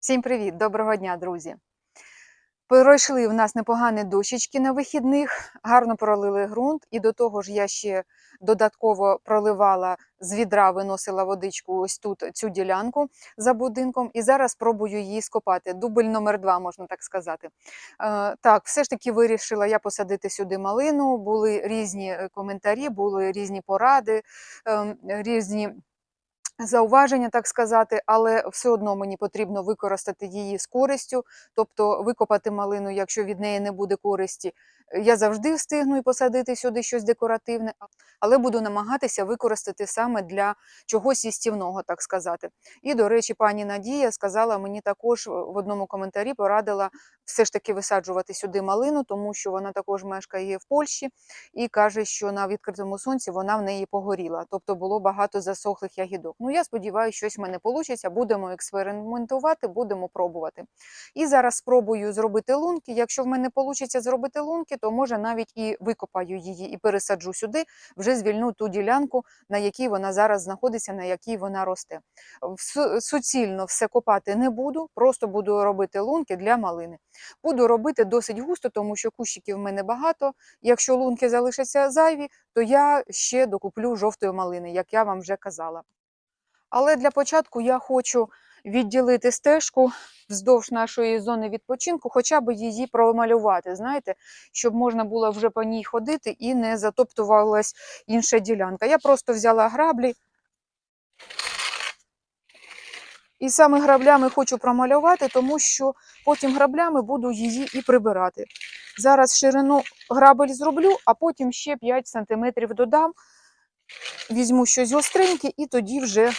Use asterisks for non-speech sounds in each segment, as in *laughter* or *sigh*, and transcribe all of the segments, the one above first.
Всім привіт! Доброго дня, друзі! Пройшли в нас непогані дощечки на вихідних, гарно пролили ґрунт, і до того ж я ще додатково проливала з відра, виносила водичку ось тут цю ділянку за будинком, і зараз спробую її скопати. Дубль номер два, можна так сказати. Е, так, все ж таки вирішила я посадити сюди малину. Були різні е, коментарі, були різні поради, е, різні зауваження, так сказати, але все одно мені потрібно використати її з користю, тобто викопати малину, якщо від неї не буде користі. Я завжди встигну і посадити сюди щось декоративне, але буду намагатися використати саме для чогось їстівного, так сказати. І, до речі, пані Надія сказала мені також в одному коментарі, порадила все ж таки висаджувати сюди малину, тому що вона також мешкає в Польщі і каже, що на відкритому сонці вона в неї погоріла, тобто було багато засохлих ягідок. Ну, я сподіваюся, щось в мене вийде, будемо експериментувати, будемо пробувати. І зараз спробую зробити лунки. Якщо в мене вийде зробити лунки, то може навіть і викопаю її і пересаджу сюди, вже звільну ту ділянку, на якій вона зараз знаходиться, на якій вона росте. Суцільно все копати не буду, просто буду робити лунки для малини. Буду робити досить густо, тому що кущиків в мене багато. Якщо лунки залишаться зайві, то я ще докуплю жовтої малини, як я вам вже казала. Але для початку я хочу відділити стежку вздовж нашої зони відпочинку, хоча б її промалювати, знаєте, щоб можна було вже по ній ходити і не затоптувалась інша ділянка. Я просто взяла граблі. І саме граблями хочу промалювати, тому що потім граблями буду її і прибирати. Зараз ширину грабель зроблю, а потім ще 5 см додам, візьму щось гостреньке і тоді вже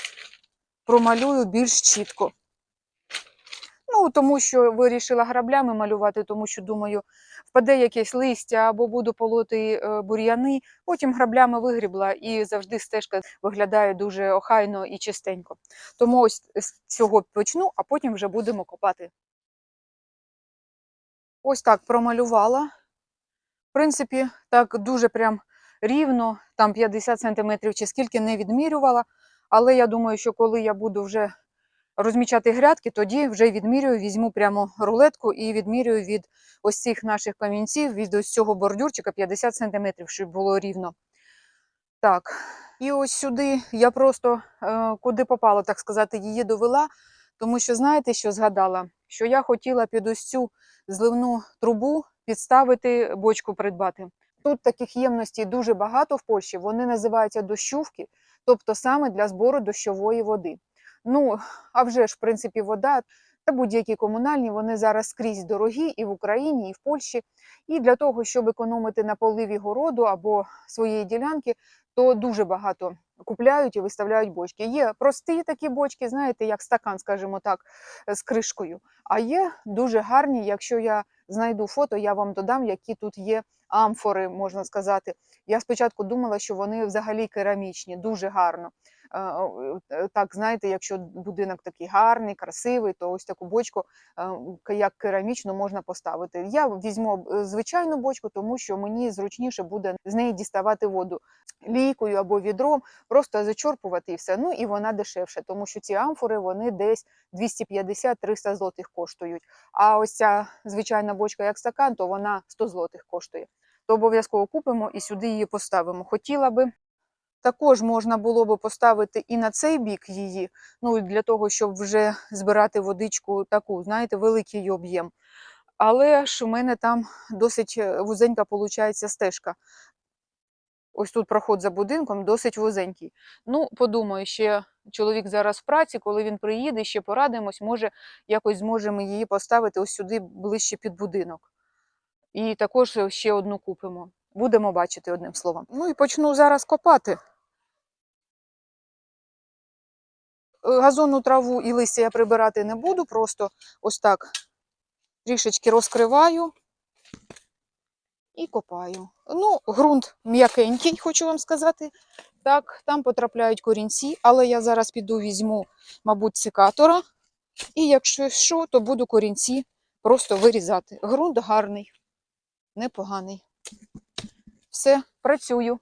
промалюю більш чітко. Ну, тому що вирішила граблями малювати, тому що, думаю, впаде якесь листя або буду полоти е, бур'яни, потім граблями вигрібла і завжди стежка виглядає дуже охайно і чистенько. Тому ось з цього почну, а потім вже будемо копати. Ось так промалювала. В принципі, так дуже прям рівно, там 50 см чи скільки не відмірювала. Але я думаю, що коли я буду вже розмічати грядки, тоді вже відмірюю, візьму прямо рулетку і відмірюю від ось цих наших камінців, від ось цього бордюрчика 50 см, щоб було рівно. Так, і ось сюди я просто е, куди попало, так сказати, її довела, тому що знаєте, що згадала? Що я хотіла під ось цю зливну трубу підставити бочку придбати. Тут таких ємностей дуже багато в Польщі, вони називаються дощувки, тобто саме для збору дощової води. Ну, а вже ж, в принципі, вода та будь-які комунальні, вони зараз скрізь дорогі і в Україні, і в Польщі. І для того, щоб економити на поливі городу або своєї ділянки, то дуже багато купляють і виставляють бочки. Є прості такі бочки, знаєте, як стакан, скажімо так, з кришкою. А є дуже гарні, якщо я знайду фото, я вам додам, які тут є амфори, можна сказати. Я спочатку думала, що вони взагалі керамічні, дуже гарно. Е, Так, знаєте, якщо будинок такий гарний, красивий, то ось таку бочку як керамічну можна поставити. Я візьму е, звичайну бочку, тому що мені зручніше буде з неї діставати воду лійкою або відром, просто зачорпувати і все. Ну і вона дешевша, тому що ці амфори вони десь 250-300 злотих коштують. А ось ця звичайна бочка, як стакан, то вона 100 злотих коштує. То обов'язково купимо і сюди її поставимо. Хотіла би. Також можна було би поставити і на цей бік її, ну для того, щоб вже збирати водичку таку, знаєте, великий об'єм. Але ж у мене там досить е, вузенька виходить стежка. Ось тут проход за будинком досить вузенький. Ну, подумаю, ще чоловік зараз в праці, коли він приїде, ще порадимось, може, якось зможемо її поставити ось сюди ближче під будинок. І також ще одну купимо. Будемо бачити одним словом. Ну і почну зараз копати. Газонну траву і листя я прибирати не буду, просто ось так трішечки розкриваю і копаю. Ну, ґрунт м'якенький, хочу вам сказати. Так, там потрапляють корінці, але я зараз піду візьму, мабуть, секатора. І якщо що, то буду корінці просто вирізати. Ґрунт гарний, непоганий. Все, працюю.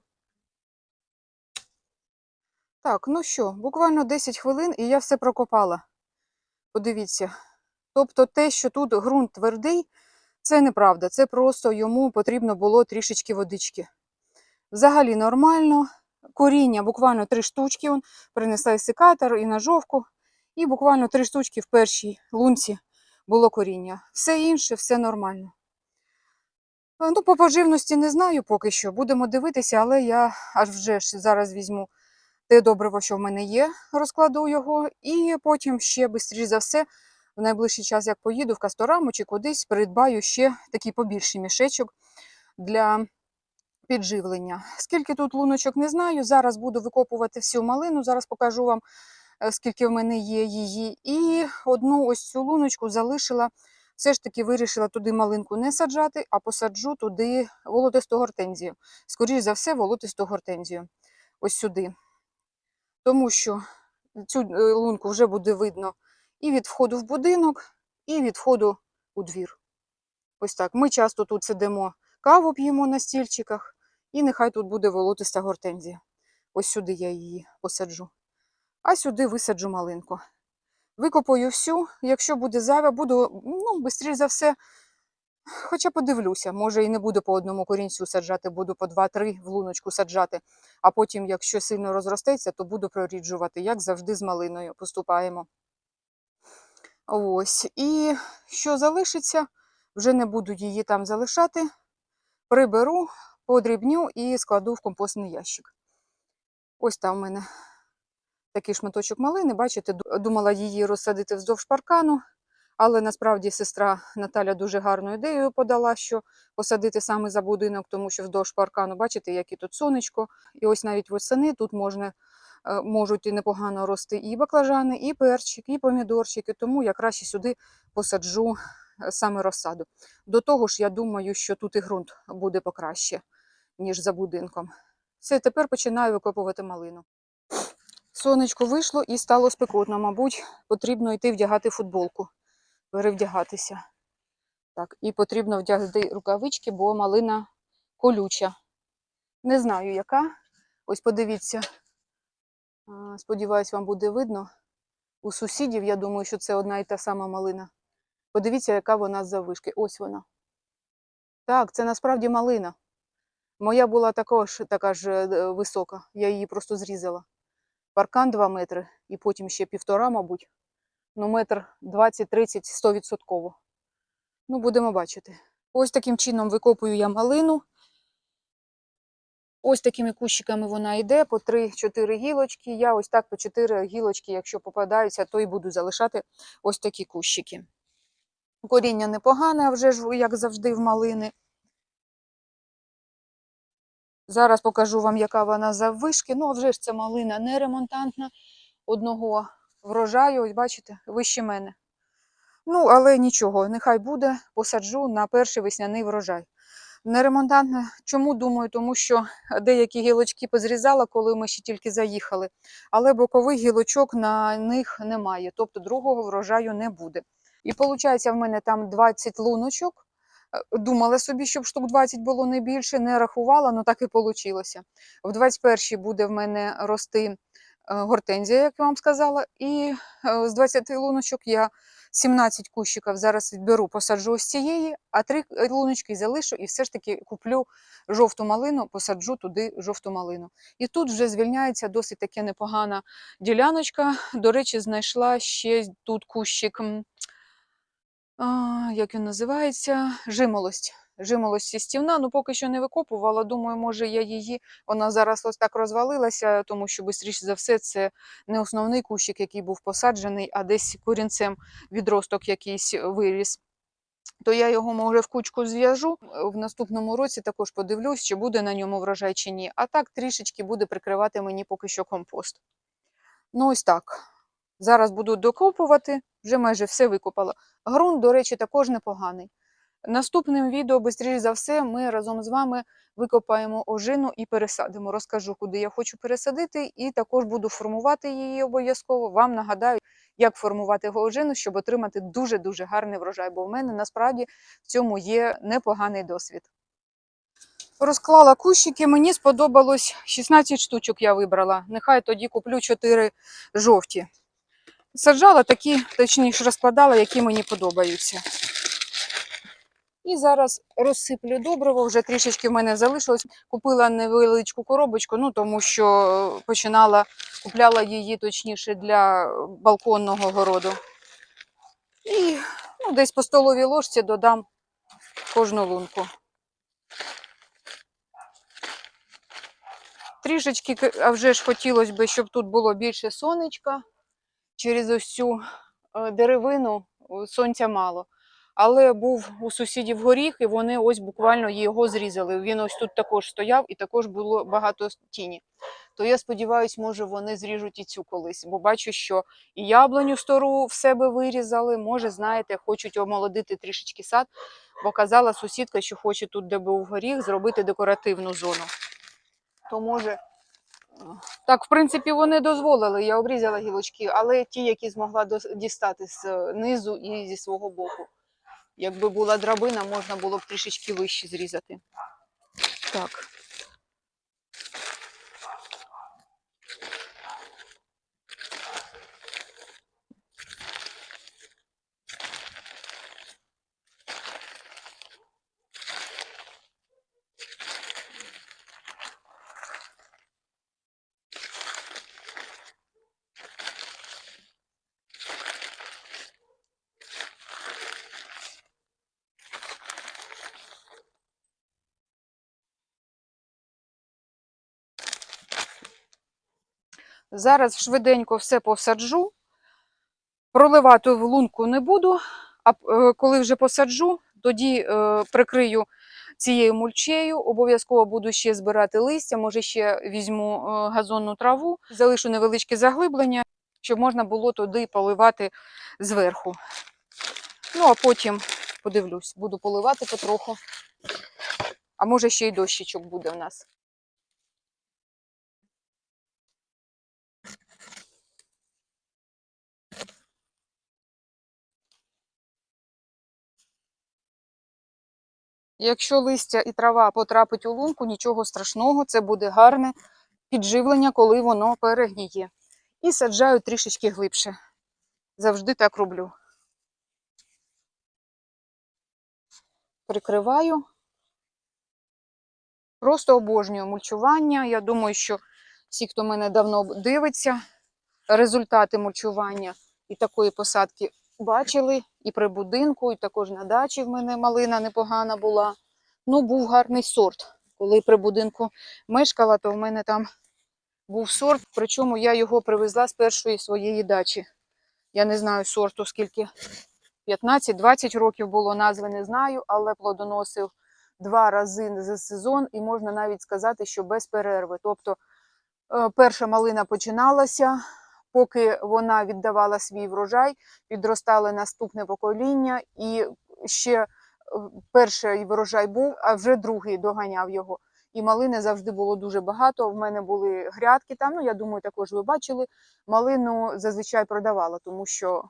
Так, ну що, буквально 10 хвилин і я все прокопала. Подивіться, Тобто те, що тут ґрунт твердий, це неправда. Це просто йому потрібно було трішечки водички. Взагалі нормально. Коріння буквально три штучки. Он принесла і секатор, і ножовку. І буквально три штучки в першій лунці було коріння. Все інше, все нормально. Е, Ну, по поживності не знаю поки що. Будемо дивитися, але я аж вже ж зараз візьму те добриво, що в мене є, розкладу його, і потім ще, швидше за все, в найближчий час, як поїду в Кастораму чи кудись, придбаю ще такий побільший мішечок для підживлення. Скільки тут луночок, не знаю. Зараз буду викопувати всю малину, зараз покажу вам, е, скільки в мене є її. І одну ось цю луночку залишила. Все ж таки вирішила туди малинку не саджати, а посаджу туди волотисту гортензію. Скоріше за все, волотисту гортензію. Ось сюди. Тому що цю е, лунку вже буде видно і від входу в будинок, і від входу у двір. Ось так. Ми часто тут сидимо, каву п'ємо на стільчиках, і нехай тут буде волотиста гортензія. Ось сюди я її посаджу. А сюди висаджу малинку. Викопаю всю, якщо буде зайва, буду, ну, швидше за все, хоча подивлюся, може і не буду по одному корінцю саджати, буду по два-три в луночку саджати. А потім, якщо сильно розростеться, то буду проріджувати, як завжди з малиною поступаємо. Ось. І що залишиться, вже не буду її там залишати. Приберу, подрібню і складу в компостний ящик. Ось там в мене такий шматочок малини. Бачите, думала її розсадити вздовж паркану, але насправді сестра Наталя дуже гарну ідею подала, що посадити саме за будинок, тому що вздовж паркану, бачите, яке тут сонечко. І ось навіть восени тут можна, е, можуть непогано рости і баклажани, і перчик, і помідорчики. Тому я краще сюди посаджу е, саме розсаду. До того ж, я думаю, що тут і ґрунт буде покраще, ніж за будинком. Все, тепер починаю викопувати малину. Сонечко вийшло і стало спекотно. Мабуть, потрібно йти вдягати футболку, перевдягатися. Так, і потрібно вдягти рукавички, бо малина колюча. Не знаю, яка. Ось подивіться. Сподіваюсь, вам буде видно. У сусідів, я думаю, що це одна і та сама малина. Подивіться, яка вона з завишки. Ось вона. Так, це насправді малина. Моя була також така ж е, висока. Я її просто зрізала. Паркан 2 метри і потім ще півтора, мабуть. Ну, метр 20-30 100%. Ну, будемо бачити. Ось таким чином викопую я малину. Ось такими кущиками вона йде, по 3-4 гілочки. Я ось так по 4 гілочки, якщо попадаються, то і буду залишати ось такі кущики. Коріння непогане, а вже ж, як завжди, в малини. Зараз покажу вам, яка вона заввишки. Ну, а вже ж ця малина не ремонтантна. Одного врожаю, ось бачите, вище мене. Ну, але нічого, нехай буде, посаджу на перший весняний врожай. Неремонтантна. Чому думаю? Тому що деякі гілочки позрізала, коли ми ще тільки заїхали. Але бокових гілочок на них немає, тобто другого врожаю не буде. І виходить, в мене там 20 луночок. Е, Думала собі, щоб штук 20 було не більше, не рахувала, але так і вийшло. В 21-й буде в мене рости гортензія, як я вам сказала, і е, з 20 луночок я 17 кущиків зараз відберу, посаджу ось цієї, а три луночки залишу і все ж таки куплю жовту малину, посаджу туди жовту малину. І тут вже звільняється досить таке непогана діляночка. До речі, знайшла ще тут кущик, як він називається, жимолость. Жимолость сістівна, ну поки що не викопувала. Думаю, може я її, вона зараз ось так розвалилася, тому що, швидше за все, це не основний кущик, який був посаджений, а десь корінцем відросток якийсь виріс. То я його, може, в кучку зв'яжу. В наступному році також подивлюсь, чи буде на ньому врожай чи ні. А так трішечки буде прикривати мені поки що компост. Ну, ось так. Зараз буду докопувати, вже майже все викопала. Грунт, до речі, також непоганий. Наступним відео, швидше за все, ми разом з вами викопаємо ожину і пересадимо. Розкажу, куди я хочу пересадити, і також буду формувати її обов'язково. Вам нагадаю, як формувати ожину, щоб отримати дуже-дуже гарний врожай, бо в мене насправді в цьому є непоганий досвід. Розклала кущики, мені сподобалось 16 штучок я вибрала. Нехай тоді куплю 4 жовті. Саджала такі, точніше розкладала, які мені подобаються. І зараз розсиплю добриво, вже трішечки в мене залишилось. Купила невеличку коробочку, ну тому що починала, купляла її точніше для балконного городу. І ну, десь по столовій ложці додам кожну лунку. Трішечки, а вже ж хотілося б, щоб тут було більше сонечка. Через ось цю е, деревину сонця мало. Але був у сусідів горіх, і вони ось буквально його зрізали. Він ось тут також стояв і також було багато тіні. То я сподіваюся, може вони зріжуть і цю колись, бо бачу, що і яблуню стару в себе вирізали. Може, знаєте, хочуть омолодити трішечки сад, бо казала сусідка, що хоче тут, де був горіх, зробити декоративну зону. То може. Так, в принципі, вони дозволили, я обрізала гілочки, але ті, які змогла дістати з е, низу і зі свого боку. Якби була драбина, можна було б трішечки вище зрізати. Так. Зараз швиденько все посаджу. Проливати в лунку не буду, а е, коли вже посаджу, тоді е, прикрию цією мульчею. Обов'язково буду ще збирати листя, може ще візьму е, газонну траву, залишу невеличке заглиблення, щоб можна було туди поливати зверху. Ну, а потім подивлюсь, буду поливати потроху. А може ще й дощичок буде в нас. Якщо листя і трава потрапить у лунку, нічого страшного, це буде гарне підживлення, коли воно перегніє. І саджаю трішечки глибше. Завжди так роблю. Прикриваю. Просто обожнюю мульчування. Я думаю, що всі, хто мене давно дивиться, результати мульчування і такої посадки бачили і при будинку, і також на дачі в мене малина непогана була. Ну, був гарний сорт. Коли при будинку мешкала, то в мене там був сорт, причому я його привезла з першої своєї дачі. Я не знаю сорту, скільки 15-20 років було назви, не знаю, але плодоносив два рази за сезон, і можна навіть сказати, що без перерви. Тобто е, перша малина починалася, поки вона віддавала свій врожай, підростали наступне покоління, і ще е, перший врожай був, а вже другий доганяв його. І малини завжди було дуже багато. В мене були грядки там. Ну, я думаю, також ви бачили. Малину зазвичай продавала, тому що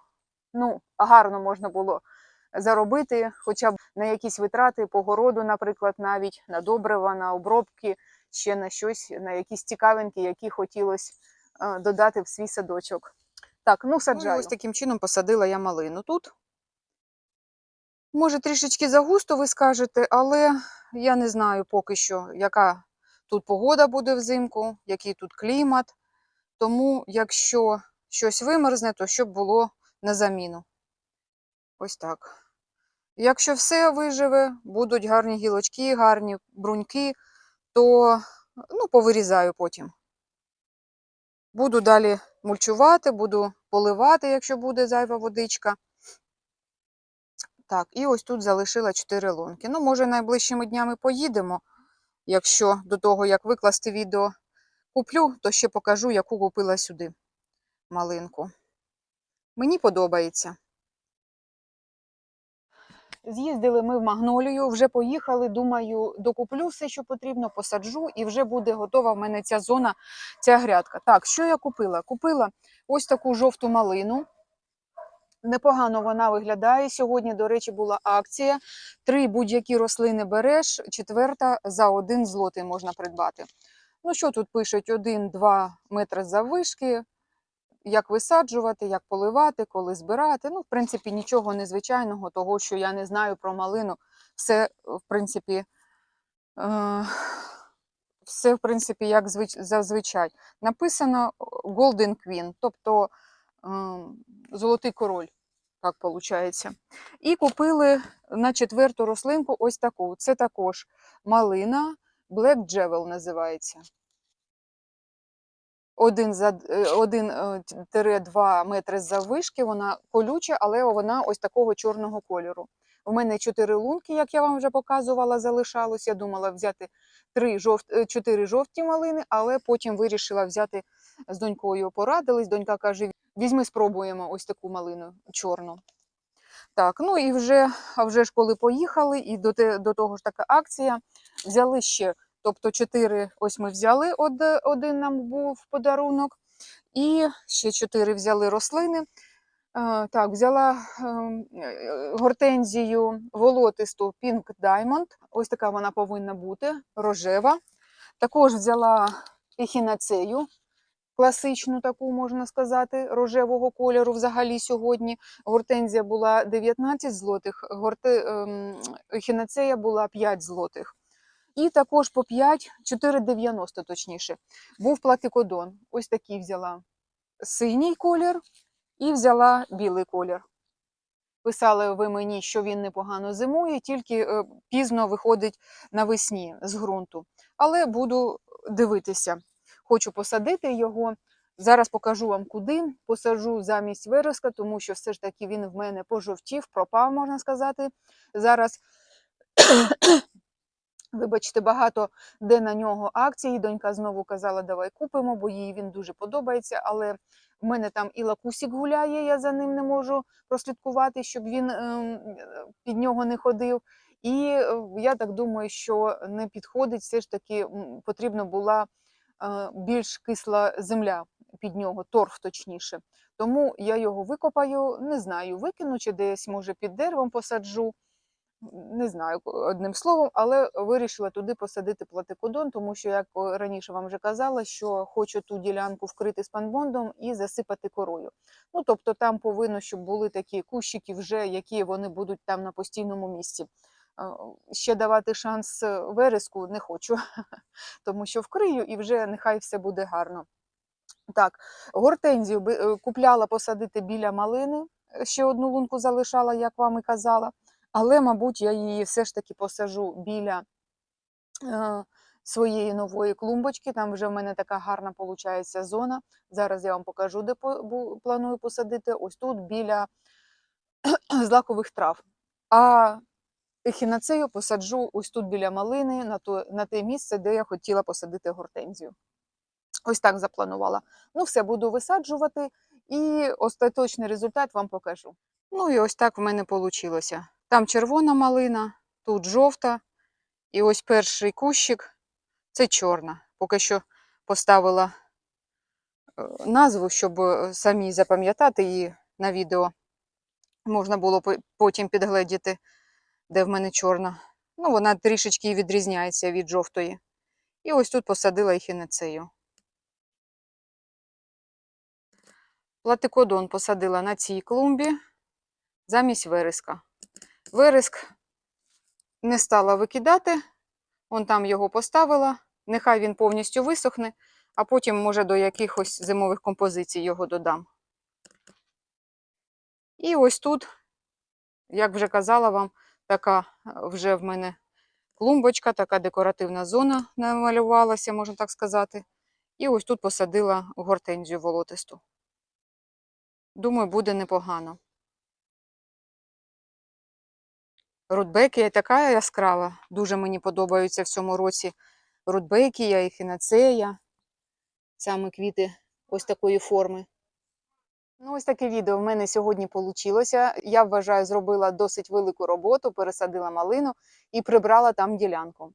ну, гарно можна було заробити, хоча б на якісь витрати по городу, наприклад, навіть на добрива, на обробки, ще на щось, на якісь цікавинки, які хотілося додати в свій садочок. Так, ну саджаю. Ну, ось таким чином посадила я малину тут. Може, трішечки загусто ви скажете, але я не знаю поки що, яка тут погода буде взимку, який тут клімат. Тому, якщо щось вимерзне, то щоб було на заміну. Ось так. Якщо все виживе, будуть гарні гілочки, гарні бруньки, то ну, повирізаю потім. Буду далі мульчувати, буду поливати, якщо буде зайва водичка. Так, і ось тут залишила 4 лунки. Ну, може, найближчими днями поїдемо. Якщо до того, як викласти відео куплю, то ще покажу, яку купила сюди малинку. Мені подобається. З'їздили ми в Магнолію, вже поїхали. Думаю, докуплю все, що потрібно, посаджу, і вже буде готова в мене ця зона, ця грядка. Так, що я купила? Купила ось таку жовту малину. Непогано вона виглядає. Сьогодні, до речі, була акція. Три будь-які рослини береш, четверта за один злотий можна придбати. Ну, що тут пишуть? 1-2 метри заввишки, як висаджувати, як поливати, коли збирати. Ну, в принципі, нічого незвичайного, того, що я не знаю про малину. Все, в принципі, е, все, в принципі, як звич- зазвичай. Написано Golden Queen, тобто е, золотий король, так виходить. І купили на четверту рослинку ось таку. Це також малина, Black Jewel називається. Один за е, один е, метри заввишки, вона колюча, але вона ось такого чорного кольору. У мене чотири лунки, як я вам вже показувала, залишалось. Я думала взяти три жовт, е, чотири жовті малини, але потім вирішила взяти з донькою. Порадились. Донька каже: візьми, спробуємо ось таку малину чорну. Так, ну і вже, а вже ж коли поїхали, і до, до того ж така акція, взяли ще, тобто чотири, ось ми взяли, один нам був подарунок, і ще чотири взяли рослини. Е, так, взяла ем, е, гортензію волотисту Pink Diamond, ось така вона повинна бути, рожева. Також взяла ехінацею, класичну таку, можна сказати, рожевого кольору взагалі сьогодні. Гортензія була 19 злотих, ем, ехінацея була 5 злотих. І також по 5, 4,90 точніше, був платикодон. Ось такий взяла синій колір і взяла білий колір. Писали ви мені, що він непогано зимує, тільки е, пізно виходить навесні з ґрунту. Але буду дивитися. Хочу посадити його. Зараз покажу вам куди. Посаджу замість вироска, тому що все ж таки він в мене пожовтів, пропав, можна сказати. Зараз, вибачте, багато де на нього акції. Донька знову казала, давай купимо, бо їй він дуже подобається. Але в мене там і лакусік гуляє, я за ним не можу прослідкувати, щоб він ем, під нього не ходив. І е, я так думаю, що не підходить, все ж таки потрібна була е, більш кисла земля під нього, торф точніше. Тому я його викопаю, не знаю, викину чи десь, може, під деревом посаджу. Не знаю одним словом, але вирішила туди посадити платикодон, тому що, як раніше вам вже казала, що хочу ту ділянку вкрити спанбондом і засипати корою. Ну, тобто там повинно, щоб були такі кущики вже, які вони будуть там на постійному місці. Е, Ще давати шанс е, вереску не хочу, *laughs* тому що вкрию і вже нехай все буде гарно. Так, гортензію е, купляла посадити біля малини, е, ще одну лунку залишала, як вам і казала. Але, мабуть, я її все ж таки посажу біля е, своєї нової клумбочки. Там вже в мене така гарна виходить зона. Зараз я вам покажу, де по- планую посадити. Ось тут біля *clears throat* злакових трав. А ехінацею посаджу ось тут біля малини, на, то, на те місце, де я хотіла посадити гортензію. Ось так запланувала. Ну, все, буду висаджувати і остаточний результат вам покажу. Ну і ось так в мене вийшло. Там червона малина, тут жовта, і ось перший кущик це чорна. Поки що поставила е, назву, щоб е, самі запам'ятати її на відео. Можна було потім підгледіти, де в мене чорна. Ну, вона трішечки відрізняється від жовтої. І ось тут посадила ехінацею. Платикодон посадила на цій клумбі замість вереска. Вереск не стала викидати, он там його поставила. Нехай він повністю висохне, а потім, може, до якихось зимових композицій його додам. І ось тут, як вже казала вам, така е, вже в мене клумбочка, така декоративна зона намалювалася, можна так сказати. І ось тут посадила гортензію волотисту. Думаю, буде непогано. Рудбекія така яскрава. Дуже мені подобаються в цьому році рудбекія і хінацея. Саме квіти ось такої форми. Ну, ось таке відео в мене сьогодні вийшло. Я вважаю, зробила досить велику роботу, пересадила малину і прибрала там ділянку.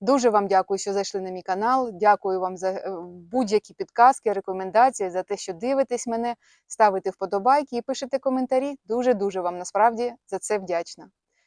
Дуже вам дякую, що зайшли на мій канал. Дякую вам за е, будь-які підказки, рекомендації, за те, що дивитесь мене, ставите вподобайки і пишете коментарі. Дуже-дуже вам насправді за це вдячна.